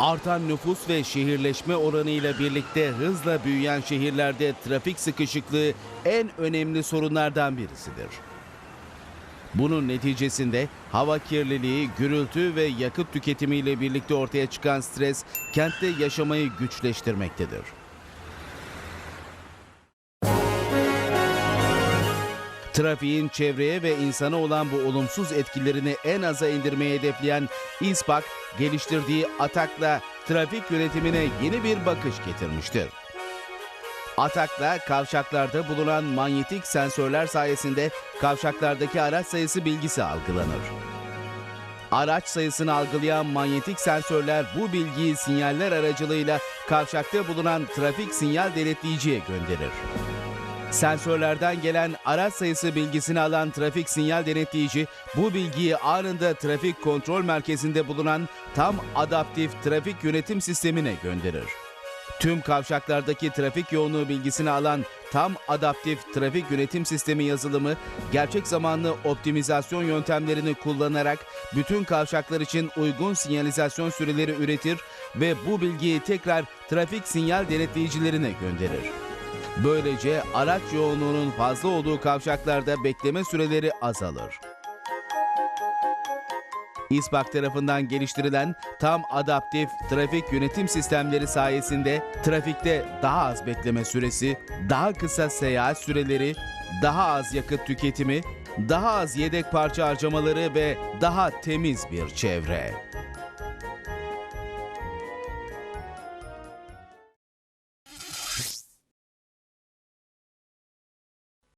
Artan nüfus ve şehirleşme oranıyla birlikte hızla büyüyen şehirlerde trafik sıkışıklığı en önemli sorunlardan birisidir. Bunun neticesinde hava kirliliği, gürültü ve yakıt tüketimiyle birlikte ortaya çıkan stres kentte yaşamayı güçleştirmektedir. Trafiğin çevreye ve insana olan bu olumsuz etkilerini en aza indirmeyi hedefleyen İSPAK, geliştirdiği ATAK'la trafik yönetimine yeni bir bakış getirmiştir. ATAK'la kavşaklarda bulunan manyetik sensörler sayesinde kavşaklardaki araç sayısı bilgisi algılanır. Araç sayısını algılayan manyetik sensörler bu bilgiyi sinyaller aracılığıyla kavşakta bulunan trafik sinyal denetleyiciye gönderir. Sensörlerden gelen araç sayısı bilgisini alan trafik sinyal denetleyici bu bilgiyi anında trafik kontrol merkezinde bulunan tam adaptif trafik yönetim sistemine gönderir. Tüm kavşaklardaki trafik yoğunluğu bilgisini alan tam adaptif trafik yönetim sistemi yazılımı gerçek zamanlı optimizasyon yöntemlerini kullanarak bütün kavşaklar için uygun sinyalizasyon süreleri üretir ve bu bilgiyi tekrar trafik sinyal denetleyicilerine gönderir. Böylece araç yoğunluğunun fazla olduğu kavşaklarda bekleme süreleri azalır. İSPAK tarafından geliştirilen tam adaptif trafik yönetim sistemleri sayesinde trafikte daha az bekleme süresi, daha kısa seyahat süreleri, daha az yakıt tüketimi, daha az yedek parça harcamaları ve daha temiz bir çevre.